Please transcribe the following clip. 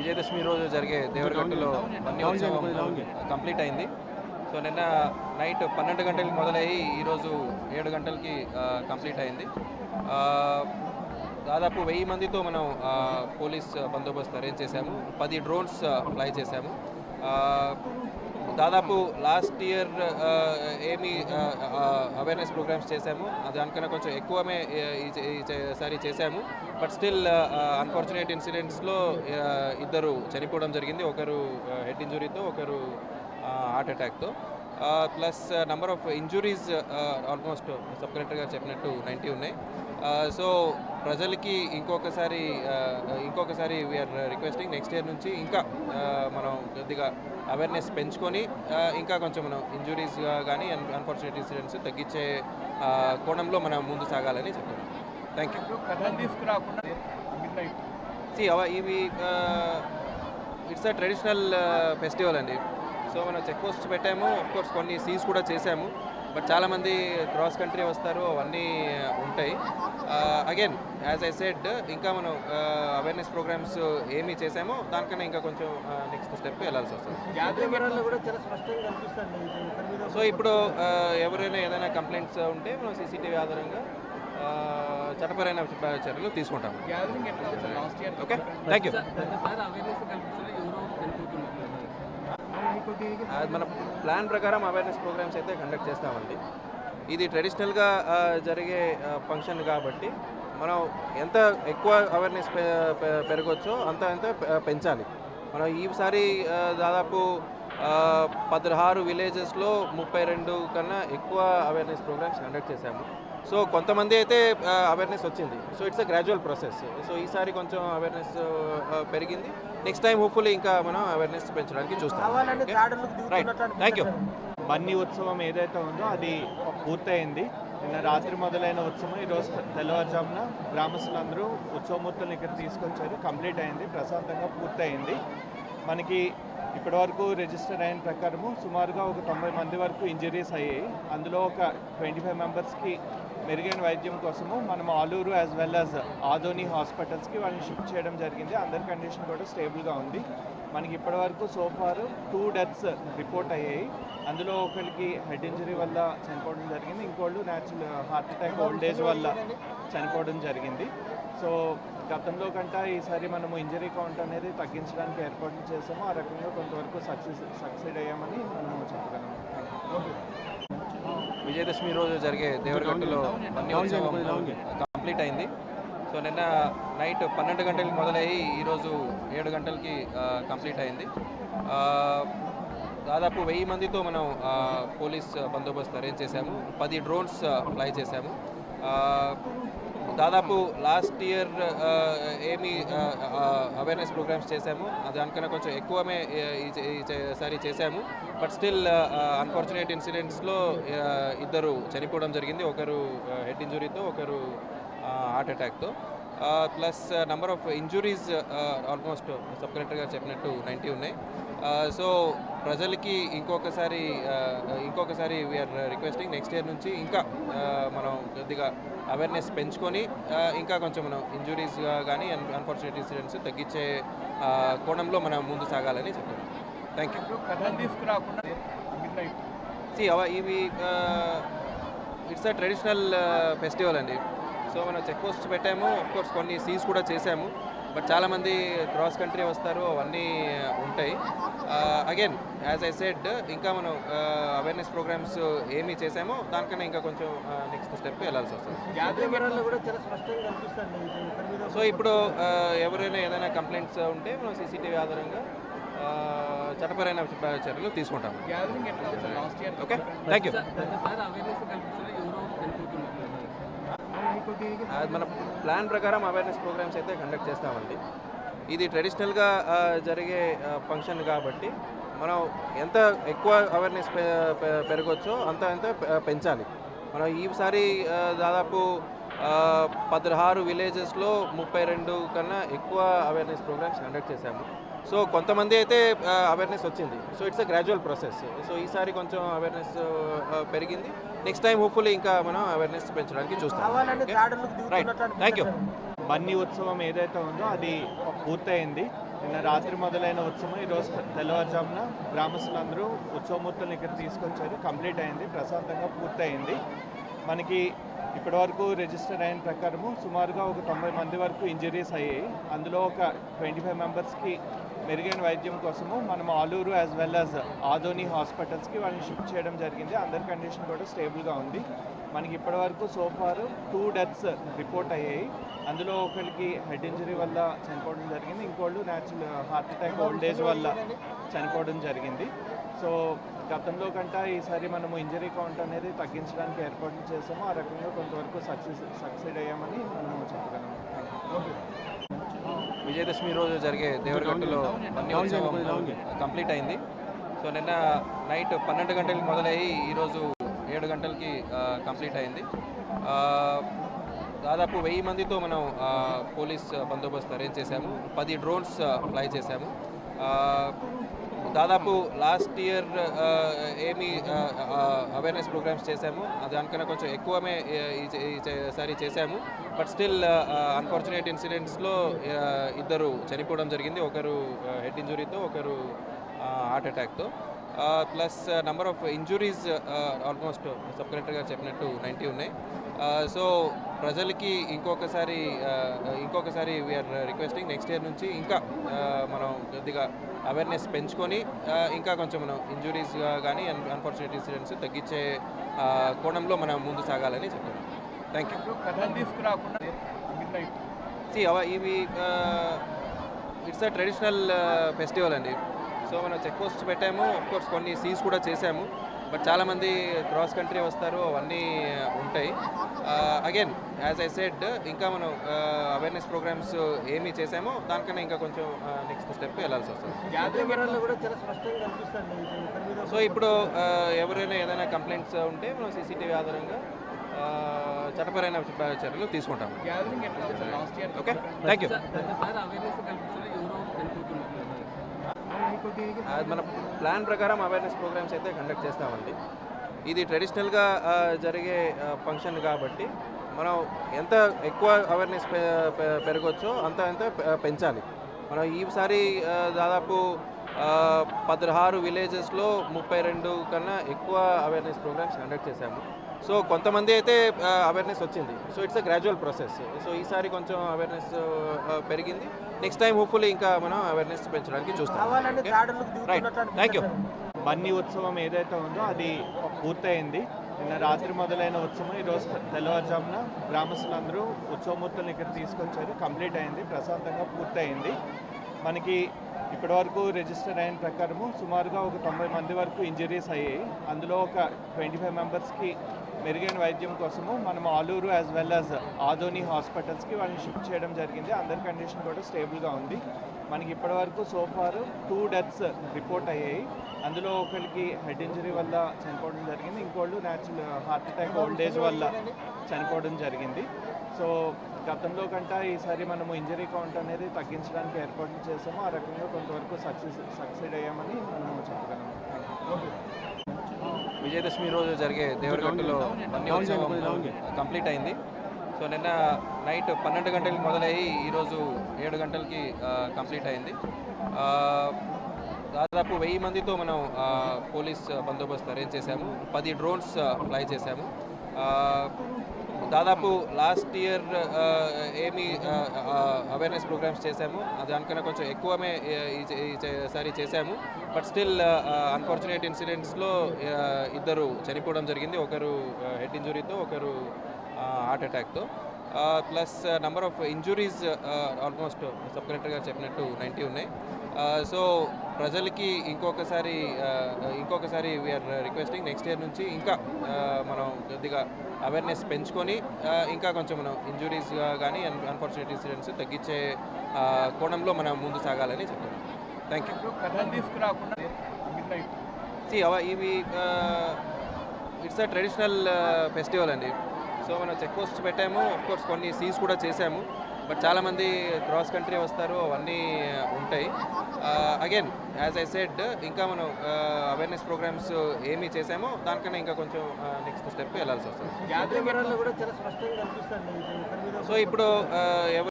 విజయదశమి రోజు జరిగే దేవరగట్టులో కంప్లీట్ అయింది. సో నిన్న నైట్ పన్నెండు గంటలకు మొదలయ్యి ఈరోజు ఏడు గంటలకి కంప్లీట్ అయింది. దాదాపు వెయ్యి మందితో మనం పోలీస్ బందోబస్తు అరేంజ్ చేశాము. పది డ్రోన్స్ ఫ్లై చేశాము. దాదాపు లాస్ట్ ఇయర్ uh, ఏమి uh, uh, అవేర్నెస్ ప్రోగ్రామ్స్ చేశాము. దానికన్నా కొంచెం ఎక్కువమే ఈసారి చేశాము. బట్ స్టిల్ అన్ఫార్చునేట్ ఇన్సిడెంట్స్లో ఇద్దరు చనిపోవడం జరిగింది. ఒకరు హెడ్ ఇంజురీతో ఒకరు heart అటాక్తో plus number of injuries almost sub collector గారు చెప్పినట్టు నైంటీ ఉన్నాయి. సో ప్రజలకి ఇంకొకసారి ఇంకొకసారి వీఆర్ రిక్వెస్టింగ్ నెక్స్ట్ ఇయర్ నుంచి ఇంకా మనం కొద్దిగా అవేర్నెస్ పెంచుకొని ఇంకా కొంచెం మనం ఇంజురీస్ కానీ అన్ఫార్చునేట్ ఇన్సిడెంట్స్ తగ్గించే కోణంలో మనం ముందు సాగాలని చెప్తున్నాం థ్యాంక్ యూ ఇవి ఇట్స్ అ ట్రెడిషనల్ ఫెస్టివల్ అండి. సో మనం చెక్ పోస్ట్ పెట్టాము. కోర్స్ కొన్ని సీజ్ కూడా చేశాము. బట్ చాలామంది క్రాస్ కంట్రీ వస్తారు. అవన్నీ ఉంటాయి. అగైన్ యాజ్ ఐ సెడ్ ఇంకా మనం అవేర్నెస్ ప్రోగ్రామ్స్ ఏమి చేసామో దానికన్నా ఇంకా కొంచెం నెక్స్ట్ స్టెప్ వెళ్ళాల్సి వస్తుంది. సో ఇప్పుడు ఎవరైనా ఏదైనా కంప్లైంట్స్ ఉంటే మనం సీసీటీవీ ఆధారంగా చట్టపరమైన చర్యలు తీసుకుంటాం గ్యాదరింగ్ ఎట్లా ఉంది last year okay thank you మన ప్లాన్ ప్రకారం అవేర్నెస్ ప్రోగ్రామ్స్ అయితే కండక్ట్ చేస్తామండి. ఇది ట్రెడిషనల్గా జరిగే ఫంక్షన్ కాబట్టి మనం ఎంత ఎక్కువ అవేర్నెస్ పెరగచ్చో అంత ఎంత పెంచాలి. మనం ఈసారి దాదాపు పదహారు విలేజెస్లో ముప్పై రెండు కన్నా ఎక్కువ అవేర్నెస్ ప్రోగ్రామ్స్ కండక్ట్ చేశాము. సో కొంతమంది అయితే అవేర్నెస్ వచ్చింది. So it's a gradual process so ఈసారి కొంచెం అవేర్నెస్ పెరిగింది. నెక్స్ట్ టైం హోప్ఫుల్లీ ఇంకా మనం అవేర్నెస్ పెంచడానికి చూస్తాం. రైట్ థ్యాంక్ యూ బన్నీ ఉత్సవం ఏదైతే ఉందో అది పూర్తయింది. నిన్న రాత్రి మొదలైన ఉత్సవం ఈరోజు తెల్లవారుజామున గ్రామస్తులందరూ ఉత్సవమూర్తులను ఇక్కడ తీసుకొచ్చారు. కంప్లీట్ అయింది. ప్రశాంతంగా పూర్తయింది. మనకి ఇప్పటివరకు రిజిస్టర్ అయిన ప్రకారము సుమారుగా ఒక తొంభై మంది వరకు ఇంజరీస్ అయ్యాయి. అందులో ఒక ట్వంటీ ఫైవ్ మెంబర్స్కి మెరుగైన వైద్యం కోసము మనం Aluru as well as Adoni హాస్పిటల్స్కి వాళ్ళని షిఫ్ట్ చేయడం జరిగింది. అందరి కండిషన్ కూడా స్టేబుల్గా ఉంది. మనకి ఇప్పటివరకు సోఫార్ టూ డెత్స్ రిపోర్ట్ అయ్యాయి. అందులో ఒకరికి హెడ్ ఇంజరీ వల్ల చనిపోవడం జరిగింది. ఇంకోళ్ళు natural heart attack old age వల్ల చనిపోవడం జరిగింది. సో గతంలో కంటే ఈసారి మనము ఇంజరీ కౌంట్ అనేది తగ్గించడానికి ఏర్పాట్లు చేసాము. ఆ రకంగా కొంతవరకు సక్సెస్ సక్సెడ్ అయ్యామని మనము ఓకే విజయదశమి రోజు జరిగే దేవరగట్టులో కంప్లీట్ అయింది. సో నిన్న నైట్ పన్నెండు గంటలకు మొదలయ్యి ఈరోజు ఏడు గంటలకి కంప్లీట్ అయింది. దాదాపు వెయ్యి మందితో మనం పోలీస్ బందోబస్తు అరేంజ్ చేశాము. పది డ్రోన్స్ ఫ్లై చేశాము. దాదాపు లాస్ట్ ఇయర్ uh, ఏమి uh, uh, అవేర్నెస్ ప్రోగ్రామ్స్ చేశాము. దానికన్నా కొంచెం ఎక్కువమే ఈసారి చేశాము. బట్ స్టిల్ అన్ఫార్చునేట్ ఇన్సిడెంట్స్లో ఇద్దరు చనిపోవడం జరిగింది. ఒకరు హెడ్ ఇంజురీతో ఒకరు heart అటాక్తో plus number of injuries almost sub collector గారు చెప్పినట్టు నైంటీ ఉన్నాయి. సో ప్రజలకి ఇంకొకసారి ఇంకొకసారి వీఆర్ రిక్వెస్టింగ్ నెక్స్ట్ ఇయర్ నుంచి ఇంకా మనం కొద్దిగా అవేర్నెస్ పెంచుకొని ఇంకా కొంచెం మనం ఇంజురీస్ కానీ అన్ఫార్చునేట్ ఇన్సిడెంట్స్ తగ్గించే కోణంలో మనం ముందు సాగాలని చెప్తున్నాం థ్యాంక్ యూ సి అవ ఇవి ఇట్స్ అ ట్రెడిషనల్ ఫెస్టివల్ అండి. సో మనం చెక్ పోస్ట్ పెట్టాము. కోర్స్ కొన్ని సీజ్ కూడా చేశాము బట్ చాలామంది క్రాస్ కంట్రీ వస్తారు అవన్నీ ఉంటాయి. అగైన్ యాజ్ ఐ సెడ్ ఇంకా మనం అవేర్నెస్ ప్రోగ్రామ్స్ ఏమి చేసామో దానికన్నా ఇంకా కొంచెం నెక్స్ట్ స్టెప్ వెళ్ళాల్సి వస్తుంది. సో ఇప్పుడు ఎవరైనా ఏదైనా కంప్లైంట్స్ ఉంటే మనం సీసీటీవీ ఆధారంగా చట్టపరమైన చర్యలు తీసుకుంటాం గ్యాదరింగ్ ఎట్లా ఉంది last year okay thank you మన ప్లాన్ ప్రకారం అవేర్నెస్ ప్రోగ్రామ్స్ అయితే కండక్ట్ చేస్తామండి. ఇది ట్రెడిషనల్గా జరిగే ఫంక్షన్ కాబట్టి మనం ఎంత ఎక్కువ అవేర్నెస్ పెరగచ్చో అంత ఎంత పెంచాలి. మనం ఈసారి దాదాపు పదహారు విలేజెస్లో ముప్పై రెండు కన్నా ఎక్కువ అవేర్నెస్ ప్రోగ్రామ్స్ కండక్ట్ చేశాము. సో కొంతమంది అయితే అవేర్నెస్ వచ్చింది. So it's a gradual process so ఈసారి కొంచెం అవేర్నెస్ పెరిగింది. నెక్స్ట్ టైం హోప్ఫుల్లీ ఇంకా మనం అవేర్నెస్ పెంచడానికి చూస్తాం. రైట్ థ్యాంక్ యూ బన్నీ ఉత్సవం ఏదైతే ఉందో అది పూర్తయింది. నిన్న రాత్రి మొదలైన ఉత్సవం. ఈరోజు తెల్లవారుజామున గ్రామస్తులందరూ ఉత్సవమూర్తులను ఇక్కడ తీసుకొచ్చారు. కంప్లీట్ అయింది. ప్రశాంతంగా పూర్తయింది. మనకి ఇప్పటివరకు రిజిస్టర్ అయిన ప్రకారము సుమారుగా ఒక తొంభై మంది వరకు ఇంజరీస్ అయ్యాయి. అందులో ఒక ట్వంటీ ఫైవ్ మెంబర్స్కి మెరుగైన వైద్యం కోసము మనం Aluru as well as Adoni హాస్పిటల్స్కి వాళ్ళని షిఫ్ట్ చేయడం జరిగింది. అందరి కండిషన్ కూడా స్టేబుల్గా ఉంది. మనకి ఇప్పటివరకు సోఫారు టూ డెత్స్ రిపోర్ట్ అయ్యాయి. అందులో ఒకరికి హెడ్ ఇంజరీ వల్ల చనిపోవడం జరిగింది. ఇంకోళ్ళు natural heart attack old age వల్ల చనిపోవడం జరిగింది. సో గతంలో కంటే ఈసారి మనము ఇంజరీ కౌంట్ అనేది తగ్గించడానికి ఏర్పాట్లు చేసాము. ఆ రకంగా కొంతవరకు సక్సెస్ సక్సెడ్ అయ్యామని మనము చెప్పగలం. విజయదశమి రోజు జరిగే దేవరగట్టులో కంప్లీట్ అయింది. సో నిన్న నైట్ పన్నెండు గంటలకు మొదలయ్యి ఈరోజు ఏడు గంటలకి కంప్లీట్ అయింది. దాదాపు వెయ్యి మందితో మనం పోలీస్ బందోబస్తు అరేంజ్ చేశాము. పది డ్రోన్స్ ఫ్లై చేశాము. దాదాపు లాస్ట్ ఇయర్ ఏమి అవేర్నెస్ ప్రోగ్రామ్స్ చేశాము. దానికన్నా కొంచెం ఎక్కువమే ఈసారి చేశాము. బట్ స్టిల్ అన్ఫార్చునేట్ ఇన్సిడెంట్స్లో ఇద్దరు చనిపోవడం జరిగింది. ఒకరు uh, హెడ్ ఇంజురీతో ఒకరు uh, heart అటాక్తో plus number of injuries almost sub collector గారు చెప్పినట్టు నైంటీ ఉన్నాయి. సో ప్రజలకి ఇంకొకసారి ఇంకొకసారి వీఆర్ రిక్వెస్టింగ్ నెక్స్ట్ ఇయర్ నుంచి ఇంకా మనం కొద్దిగా అవేర్నెస్ పెంచుకొని ఇంకా కొంచెం మనం ఇంజురీస్ కానీ అన్ఫార్చునేట్ ఇన్సిడెంట్స్ తగ్గించే కోణంలో మనం ముందు సాగాలని చెప్తున్నాం థ్యాంక్ యూ తీసుకురాకుండా ఇవి ఇట్స్ అ ట్రెడిషనల్ ఫెస్టివల్ అండి. సో మనం చెక్ పోస్ట్ పెట్టాము. కోర్స్ కొన్ని సీజ్ కూడా చేసాము బట్ చాలామంది క్రాస్ కంట్రీ వస్తారు. అవన్నీ uh, ఉంటాయి అగైన్ యాజ్ ఐ సెడ్ ఇంకా మనం అవేర్నెస్ ప్రోగ్రామ్స్ ఏమి చేసామో దానికన్నా ఇంకా కొంచెం నెక్స్ట్ స్టెప్ వెళ్ళాల్సి వస్తుంది. సో ఇప్పుడు ఆ, ఎవరైనా ఏదైనా కంప్లైంట్స్ ఉంటే మనం సీసీటీవీ ఆధారంగా ఆ, చట్టపరమైన చర్యలు తీసుకుంటాము. ఓకే థ్యాంక్ యూ మన ప్లాన్ ప్రకారం అవేర్నెస్ ప్రోగ్రామ్స్ అయితే కండక్ట్ చేస్తామండి. ఇది ట్రెడిషనల్గా జరిగే ఫంక్షన్ కాబట్టి మనం ఎంత ఎక్కువ అవేర్నెస్ పెరగచ్చో అంత ఎంత పెంచాలి. మనం ఈసారి దాదాపు పదహారు విలేజెస్లో ముప్పై రెండు కన్నా ఎక్కువ అవేర్నెస్ ప్రోగ్రామ్స్ కండక్ట్ చేశాము. సో కొంతమంది అయితే అవేర్నెస్ వచ్చింది. So it's a gradual process so ఈసారి కొంచెం అవేర్నెస్ పెరిగింది. నెక్స్ట్ టైం హోప్ఫుల్లీ ఇంకా మనం అవేర్నెస్ పెంచడానికి చూస్తాం. Right thank you. బన్నీ ఉత్సవం ఏదైతే ఉందో అది పూర్తయింది. నిన్న రాత్రి మొదలైన ఉత్సవం ఈరోజు తెల్లవారుజామున గ్రామస్తులందరూ ఉత్సవమూర్తులను ఇక్కడ తీసుకొచ్చారు. కంప్లీట్ అయింది. ప్రశాంతంగా పూర్తయింది. మనకి ఇప్పటివరకు రిజిస్టర్ అయిన ప్రకారము సుమారుగా ఒక తొంభై మంది వరకు ఇంజరీస్ అయ్యాయి. అందులో ఒక ట్వంటీ ఫైవ్ మెంబర్స్కి మెరుగైన వైద్యం కోసము మనం Aluru as well as Adoni హాస్పిటల్స్కి వాళ్ళని షిఫ్ట్ చేయడం జరిగింది. అందరి కండిషన్ కూడా స్టేబుల్గా ఉంది. మనకి ఇప్పటివరకు సోఫారు టూ డెత్స్ రిపోర్ట్ అయ్యాయి. అందులో ఒకరికి హెడ్ ఇంజరీ వల్ల చనిపోవడం జరిగింది. ఇంకోళ్ళు natural heart attack old age వల్ల చనిపోవడం జరిగింది. సో గతంలో కంటే ఈసారి మనము ఇంజరీ కౌంట్ అనేది తగ్గించడానికి ఏర్పాట్లు చేసాము. ఆ రకంగా కొంతవరకు సక్సెస్ సక్సెడ్ అయ్యామని మనము చెప్పగలము విజయదశమి రోజు జరిగే దేవరగట్టులో అన్ని ఉత్సవం కంప్లీట్ అయింది. సో నిన్న నైట్ పన్నెండు గంటలకు మొదలయ్యి ఈరోజు ఏడు గంటలకి కంప్లీట్ అయింది. దాదాపు వెయ్యి మందితో మనం పోలీస్ బందోబస్తు అరేంజ్ చేశాము. పది డ్రోన్స్ ఫ్లై చేశాము. దాదాపు లాస్ట్ ఇయర్ ఏమి అవేర్నెస్ ప్రోగ్రామ్స్ చేశాము. దానికన్నా కొంచెం ఎక్కువమే ఈసారి చేశాము. బట్ స్టిల్ అన్ఫార్చునేట్ ఇన్సిడెంట్స్లో ఇద్దరు చనిపోవడం జరిగింది. ఒకరు uh, హెడ్ ఇంజురీతో ఒకరు heart అటాక్తో plus number of injuries almost sub collector గారు చెప్పినట్టు నైంటీ ఉన్నాయి. Uh, సో ప్రజలకి ఇంకొకసారి ఇంకొకసారి వీఆర్ రిక్వెస్టింగ్ నెక్స్ట్ ఇయర్ నుంచి ఇంకా మనం కొద్దిగా అవేర్నెస్ పెంచుకొని ఇంకా కొంచెం మనం ఇంజురీస్ కానీ అన్ఫార్చునేట్ ఇన్సిడెంట్స్ తగ్గించే కోణంలో మనం ముందు సాగాలని చెప్తున్నాం థ్యాంక్ యూ తీసుకురాకుండా ఇవి ఇట్స్ అ ట్రెడిషనల్ ఫెస్టివల్ అండి. సో మనం చెక్ పోస్ట్ పెట్టాము. కోర్స్ కొన్ని సీజ్ కూడా చేసాము బట్ చాలామంది క్రాస్ కంట్రీ వస్తారు. అవన్నీ ఉంటాయి. అగైన్ యాజ్ ఐ సెడ్ ఇంకా మనం అవేర్నెస్ ప్రోగ్రామ్స్ ఏమి చేసామో దానికన్నా ఇంకా కొంచెం నెక్స్ట్ స్టెప్ వెళ్ళాల్సి వస్తుంది. సో ఇప్పుడు ఎవరు